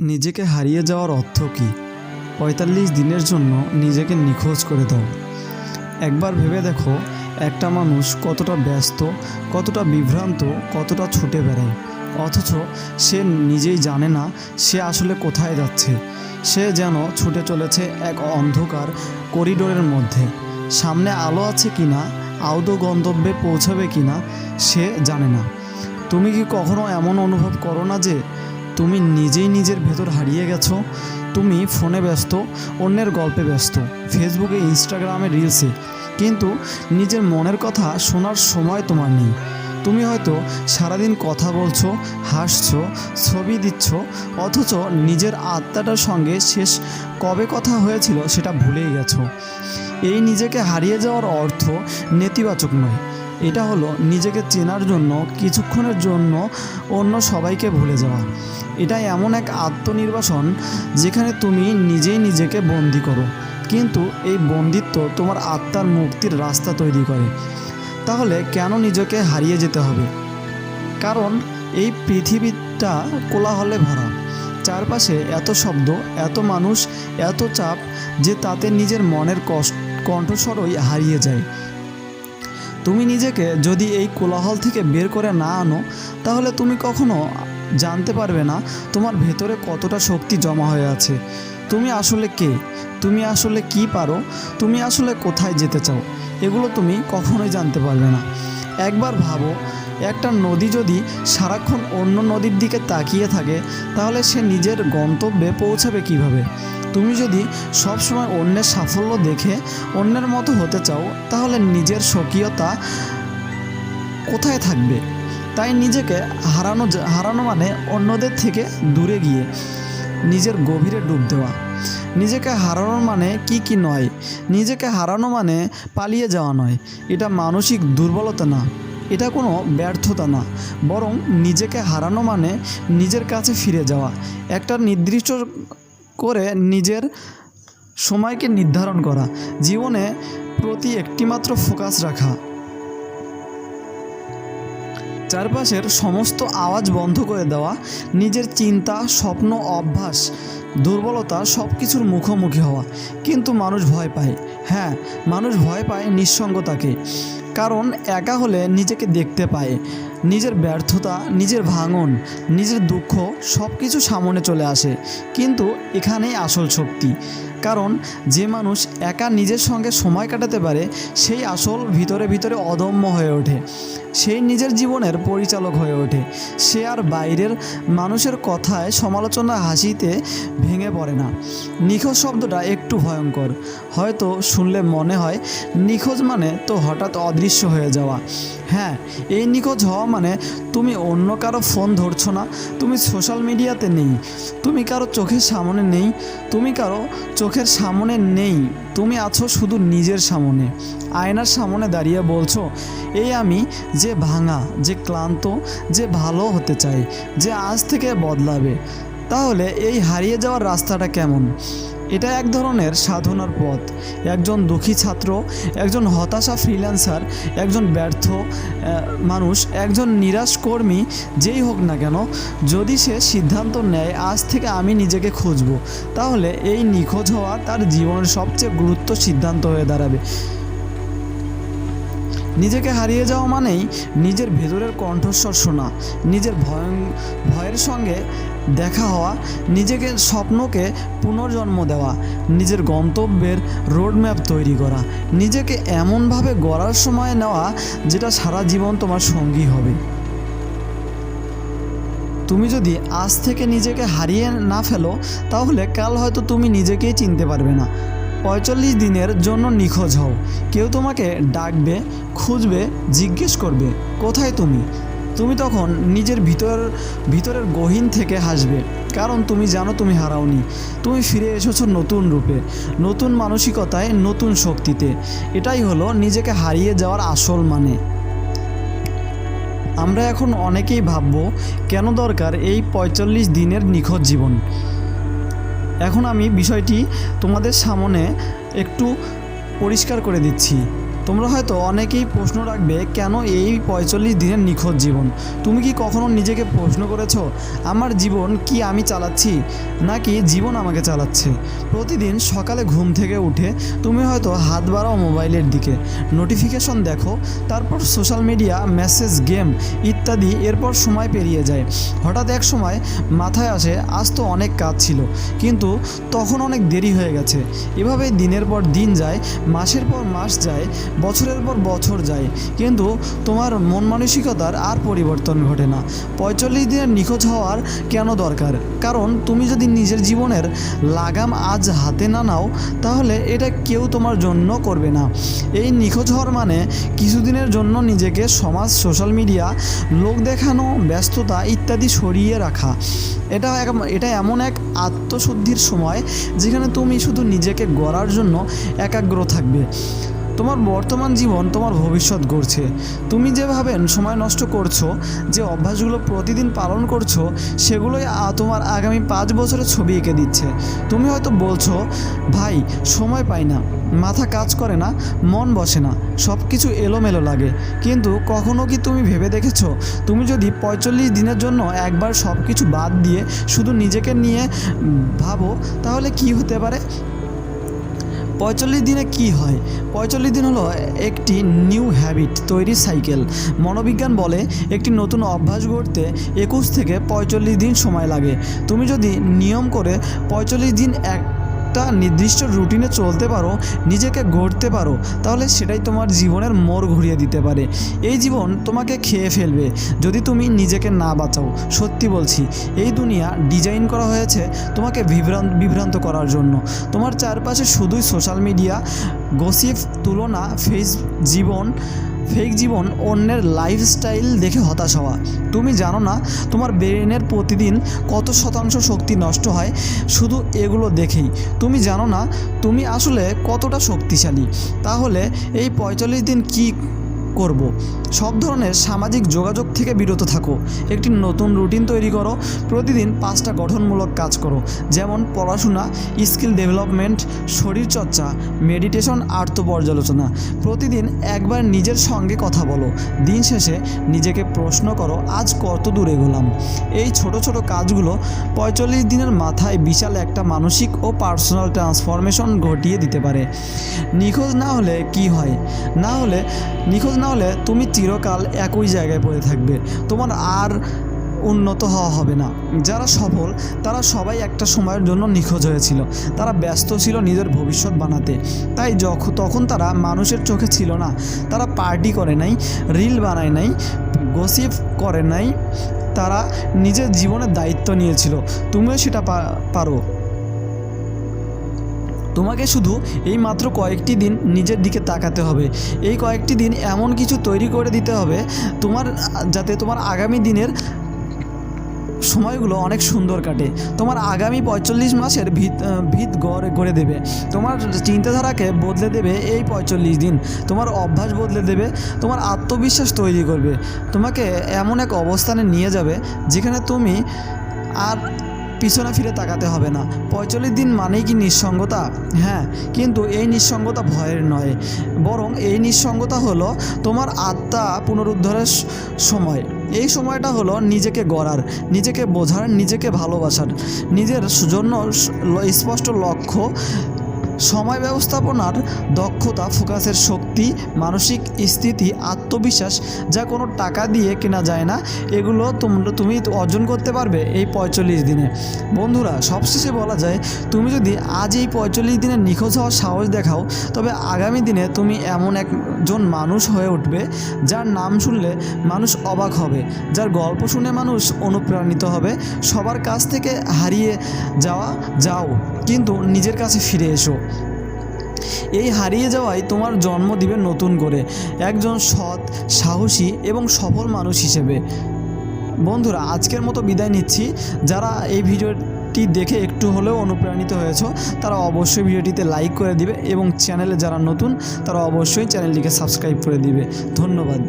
নিজেকে হারিয়ে যাওয়ার অর্থ কী? পঁয়তাল্লিশ দিনের জন্য নিজেকে নিখোঁজ করে দাও। একবার ভেবে দেখো, একটা মানুষ কতটা ব্যস্ত, কতটা বিভ্রান্ত, কতটা ছুটে বেড়ায়। অথচ সে নিজেই জানে না সে আসলে কোথায় যাচ্ছে। সে যেন ছুটে চলেছে এক অন্ধকার করিডোরের মধ্যে। সামনে আলো আছে কি না, আদৌ গন্তব্যে পৌঁছাবে কি না, সে জানে না। তুমি কি কখনো এমন অনুভব করো না যে তুমি নিজেই নিজের ভেতর হারিয়ে গেছো, তুমি ফোনে ব্যস্ত, অন্যের গল্পে ব্যস্ত, ফেসবুকে, ইনস্টাগ্রামে রিলসে কিন্তু নিজের মনের কথা শোনার সময় তোমার নেই। তুমি হয়তো সারাদিন কথা বলছো, হাসছো, ছবি দিচ্ছ, অথচ নিজের আত্মাটার সঙ্গে শেষ কবে কথা হয়েছিল সেটা ভুলেই গেছো। এই নিজেকে হারিয়ে যাওয়ার অর্থ নেতিবাচক নয়। এটা হলো নিজেকে চেনার জন্য, কিছুক্ষণের জন্য অন্য সবাইকে ভুলে যাওয়া। এটা এমন এক আত্মনির্বাসন যেখানে তুমি নিজেই নিজেকে বন্দি করো। কিন্তু এই বন্দিত্ব তোমার আত্মার মুক্তির রাস্তা তৈরি করে। তাহলে কেন নিজেকে হারিয়ে যেতে হবে? কারণ এই পৃথিবীটা কোলাহলে ভরা। চারপাশে এত শব্দ, এত মানুষ, এত চাপ যে তাতে নিজের মনের কষ্ট কণ্ঠস্বরই হারিয়ে যায়। তুমি নিজেকে যদি এই কোলাহল থেকে বের করে না আনো, তাহলে তুমি কখনো জানতে পারবে না তোমার ভেতরে কতটা শক্তি জমা হয়ে আছে। তুমি আসলে কে? তুমি আসলে কি পারো? তুমি আসলে কোথায় যেতে চাও? এগুলো তুমি কখনোই জানতে পারবে না। একবার ভাবো, একটা নদী যদি সারাক্ষণ অন্য নদীর দিকে তাকিয়ে থাকে, তাহলে সে নিজের গন্তব্যে পৌঁছাবে কীভাবে? তুমি যদি সবসময় অন্যের সাফল্য দেখে অন্যের মতো হতে চাও, তাহলে নিজের স্বকীয়তা কোথায় থাকবে? তাই নিজেকে হারানো হারানো মানে অন্যদের থেকে দূরে গিয়ে নিজের গভীরে ডুব দেওয়া। নিজেকে হারানো মানে কি কি নয়? নিজেকে হারানো মানে পালিয়ে যাওয়া নয়। এটা মানসিক দুর্বলতা না। এটা কোনো ব্যর্থতা না। বরং নিজেকে হারানো মানে নিজের কাছে ফিরে যাওয়া। একটা নির্দিষ্ট করে নিজের সময়কে নির্ধারণ করা। জীবনে প্রতি একটিমাত্র ফোকাস রাখা। চারপাশের সমস্ত আওয়াজ বন্ধ করে দেওয়া, নিজের চিন্তা, স্বপ্ন, অভ্যাস, দুর্বলতা সব কিছুর মুখোমুখি হওয়া। কিন্তু মানুষ ভয় পায়। হ্যাঁ মানুষ ভয় পায় নিঃসঙ্গতাকে। কারণ একা হলে নিজেকে দেখতে পায়। নিজের ব্যর্থতা, নিজের ভাঙন, নিজের দুঃখ সব কিছু সামনে চলে আসে। কিন্তু এখানেই আসল শক্তি। কারণ যে মানুষ একা নিজের সঙ্গে সময় কাটাতে পারে, সেই আসল ভিতরে ভিতরে অদম্য হয়ে ওঠে। সেই নিজের জীবনের পরিচালক হয়ে ওঠে। সে আর বাইরের মানুষের কথায় সমালোচনা হাসিতে ভেঙে পড়ে না। নিখোঁজ শব্দটা একটু ভয়ঙ্কর। হয়তো শুনলে মনে হয়, নিখোঁজ মানে তো হঠাৎ অদৃশ্য হয়ে যাওয়া। হ্যাঁ এই নিখোঁজ হওয়া মানে তুমি অন্য কারও ফোন ধরছো না, তুমি সোশ্যাল মিডিয়াতে নেই, তুমি কারও চোখের সামনে নেই, তুমি কারও চোখের সামনে নেই, তুমি আছো শুধু নিজের সামনে। আয়নার সামনে দাঁড়িয়ে বলছো, এই আমি যে ভাঙা, যে ক্লান্ত, যে ভালো হতে চাই, যে আজ থেকে বদলাবে, তাহলে এই হারিয়ে যাওয়ার রাস্তাটা কেমন? এটা এক ধরনের সাধনার পথ। একজন দুঃখী ছাত্র, একজন হতাশা ফ্রিল্যান্সার একজন ব্যর্থ মানুষ, একজন নিরাশ কর্মী, যেই হোক না কেন, যদি সে সিদ্ধান্ত নেয়, আজ থেকে আমি নিজেকে খুঁজব তাহলে এই নিখোঁজ হওয়া তার জীবনের সবচেয়ে গুরুত্ব সিদ্ধান্ত হয়ে দাঁড়াবে। নিজেকে হারিয়ে যাওয়া মানেই নিজের ভেতরের কণ্ঠস্বর শোনা, নিজের ভয়, ভয়ের সঙ্গে দেখা হওয়া, নিজেকে স্বপ্নকে পুনর্জন্ম দেওয়া, নিজের গন্তব্যের রোডম্যাপ তৈরি করা, নিজেকে এমনভাবে গড়ার সময় নেওয়া যেটা সারা জীবন তোমার সঙ্গী হবে। তুমি যদি আজ থেকে নিজেকে হারিয়ে না ফেলো, তাহলে কাল হয়তো তুমি নিজেকেই চিনতে পারবে না। পঁয়তাল্লিশ দিনের জন্য নিখোঁজ হও। কেউ তোমাকে ডাকবে, খুঁজবে, জিজ্ঞেস করবে, কোথায় তুমি? তুমি তখন নিজের ভিতর, ভিতরের গহীন থেকে হাসবে, কারণ তুমি জানো তুমি হারাওনি। তুমি ফিরে এসেছ নতুন রূপে, নতুন মানসিকতায়, নতুন শক্তিতে। এটাই হলো নিজেকে হারিয়ে যাওয়ার আসল মানে। আমরা এখন অনেকেই ভাববো, কেন দরকার এই পঁয়তাল্লিশ দিনের নিখোঁজ জীবন? এখন আমি বিষয়টি তোমাদের সামনে একটু পরিষ্কার করে দিচ্ছি। তোমরা হয়তো অনেকেই প্রশ্ন রাখবে, কেন এই পঁয়তাল্লিশ দিনের নিখোঁজ জীবন? তুমি কি কখনো নিজেকে প্রশ্ন করেছ, আমার জীবন কি আমি চালাচ্ছি, নাকি জীবন আমাকে চালাচ্ছে? প্রতিদিন সকালে ঘুম থেকে উঠে তুমি হয়তো হাত বাড়াও মোবাইলের দিকে, নোটিফিকেশন দেখো, তারপর সোশ্যাল মিডিয়া, মেসেজ, গেম ইত্যাদি, এরপর সময় পেরিয়ে যায়। হঠাৎ এক সময় মাথায় আসে, আজ তো অনেক কাজ ছিল, কিন্তু তখন অনেক দেরি হয়ে গেছে। এভাবে দিনের পর দিন যায়, মাসের পর মাস যায় বছরের পর বছর যায়। কিন্তু তোমার মন মানসিকতার আর পরিবর্তন ঘটে না। পঁয়তাল্লিশ দিনের নিখোঁজ হওয়ার কেন দরকার? কারণ তুমি যদি নিজের জীবনের লাগাম আজ হাতে না নাও, তাহলে এটা কেউ তোমার জন্য করবে না। এই নিখোঁজ হওয়ার মানে কিছুদিনের জন্য নিজেকে সমাজ, সোশ্যাল মিডিয়া, লোক দেখানো, ব্যস্ততা ইত্যাদি সরিয়ে রাখা। এটা এটা এমন এক আত্মশুদ্ধির সময়, যেখানে তুমি শুধু নিজেকে গড়ার জন্য একাগ্র থাকবে। তোমার বর্তমান জীবন তোমার ভবিষ্যৎ গড়ছে। তুমি যেভাবে সময় নষ্ট করছ, যে অভ্যাসগুলো প্রতিদিন পালন করছ, সেগুলোই তোমার আগামী পাঁচ বছরের ছবি এঁকে দিচ্ছে। তুমি হয়তো বলছো, ভাই, সময় পাই না, মাথা কাজ করে না, মন বসে না সব কিছু এলোমেলো লাগে। কিন্তু কখনো কি তুমি ভেবে দেখেছ, তুমি যদি পঁয়তাল্লিশ দিনের জন্য একবার সব কিছু বাদ দিয়ে শুধু নিজেকে নিয়ে ভাবো, তাহলে কি হতে পারে? পঁয়তাল্লিশ দিনে কি হয়? পঁয়তাল্লিশ দিন হলো একটি নিউ হ্যাবিট তৈরি সাইকেল মনোবিজ্ঞান বলে একটি নতুন অভ্যাস গড়তে একুশ থেকে পঁয়তাল্লিশ দিন সময় লাগে। তুমি যদি নিয়ম করে পঁয়তাল্লিশ দিন একটা নির্দিষ্ট রুটিনে চলতে পারো, নিজেকে গড়তে পারো, তাহলে সেটাই তোমার জীবনের মোড় ঘুরিয়ে দিতে পারে। এই জীবন তোমাকে খেয়ে ফেলবে, যদি তুমি নিজেকে না বাঁচাও। সত্যি বলছি, এই দুনিয়া ডিজাইন করা হয়েছে তোমাকে বিভ্রান্ত বিভ্রান্ত করার জন্য। তোমার চারপাশে শুধুই সোশ্যাল মিডিয়া গসিপ তুলনা ফেস জীবন ফেক জীবন অন্যের লাইফস্টাইল দেখে হতাশ হওয়া। তুমি জানো না তোমার ব্রেনের প্রতিদিন কত শতাংশ শক্তি নষ্ট হয়? শুধু এগুলো দেখেই। তুমি জানো না তুমি আসলে কতটা শক্তিশালী? তাহলে এই পঁয়তাল্লিশ দিন কি করব। সব ধরনের সামাজিক যোগাযোগ থেকে বিরত থাকো। একটি নতুন রুটিন তৈরি করো। প্রতিদিন পাঁচটা গঠনমূলক কাজ করো। যেমন পড়াশোনা, স্কিল ডেভেলপমেন্ট, শরীরচর্চা, মেডিটেশন আর্থ পর্যালোচনা প্রতিদিন একবার নিজের সঙ্গে কথা বলো। দিন শেষে নিজেকে প্রশ্ন করো, আজ কত দূর এগোলাম এই ছোট ছোট কাজগুলো পঁয়তাল্লিশ দিনের মাথায় বিশাল একটা মানসিক ও পার্সোনাল ট্রান্সফরমেশন ঘটিয়ে দিতে পারে। নিখোঁজ না হলে কি হয়? না হলে নিখোঁজ না হলে তুমি চিরকাল একই জায়গায় পড়ে থাকবে। তোমার আর উন্নত হওয়া হবে না। যারা সফল, তারা সবাই একটা সময়ের জন্য নিখোঁজ হয়েছিল। তারা ব্যস্ত ছিল নিজের ভবিষ্যৎ বানাতে। তাই যখন তখন তারা মানুষের চোখে ছিল না। তারা পার্টি করে নাই, রিল বানায় নাই, গসিপ করে নাই। তারা নিজের জীবনের দায়িত্ব নিয়েছিল। তুমিও সেটা পারো। তোমাকে শুধু এই মাত্র কয়েকটি দিন নিজের দিকে তাকাতে হবে। এই কয়েকটি দিন এমন কিছু তৈরি করে দিতে হবে, তোমার, যাতে তোমার আগামী দিনের সময়গুলো অনেক সুন্দর কাটে। তোমার আগামী পঁয়তাল্লিশ মাসের ভিত ভিত গড়ে গড়ে দেবে। তোমার চিন্তাধারাকে বদলে দেবে এই পঁয়তাল্লিশ দিন। তোমার অভ্যাস বদলে দেবে, তোমার আত্মবিশ্বাস তৈরি করবে। তোমাকে এমন এক অবস্থানে নিয়ে যাবে, যেখানে তুমি আর পিছনে ফিরে তাকাতে হবে না। পঁয়তাল্লিশ দিন মানেই কি নিঃসঙ্গতা? হ্যাঁ কিন্তু এই নিঃসঙ্গতা ভয়ের নয়। বরং এই নিঃসঙ্গতা হলো তোমার আত্মা পুনরুদ্ধারের সময়। এই সময়টা হলো নিজেকে গড়ার, নিজেকে বোঝার, নিজেকে ভালোবাসার। নিজের জন্য স্পষ্ট লক্ষ্য সময় ব্যবস্থাপনার দক্ষতা, ফোকাসের শক্তি, মানসিক স্থিতি, আত্মবিশ্বাস যা কোনো টাকা দিয়ে কেনা যায় না, এগুলো তোমরা তুমি অর্জন করতে পারবে এই পঁয়তাল্লিশ দিনে। বন্ধুরা, সবশেষে বলা যায়, তুমি যদি আজ এই পঁয়তাল্লিশ দিনে নিখোঁজ হওয়ার সাহস দেখাও, তবে আগামী দিনে তুমি এমন একজন মানুষ হয়ে উঠবে, যার নাম শুনলে মানুষ অবাক হবে, যার গল্প শুনে মানুষ অনুপ্রাণিত হবে, সবার কাছ থেকে হারিয়ে যাওয়া, যাও, কিন্তু নিজের কাছে ফিরে এসো। এই হারিয়ে যাওয়াই তোমার জন্ম দিবে নতুন করে। একজন সৎ, সাহসী এবং সফল মানুষ হিসেবে। বন্ধুরা, আজকের মতো বিদায় নিচ্ছি। যারা এই ভিডিওটি দেখে একটু হলেও অনুপ্রাণিত হয়েছ, তারা অবশ্যই ভিডিওটিতে লাইক করে দিবে এবং চ্যানেলে যারা নতুন, তারা অবশ্যই চ্যানেলটিকে সাবস্ক্রাইব করে দিবে। ধন্যবাদ।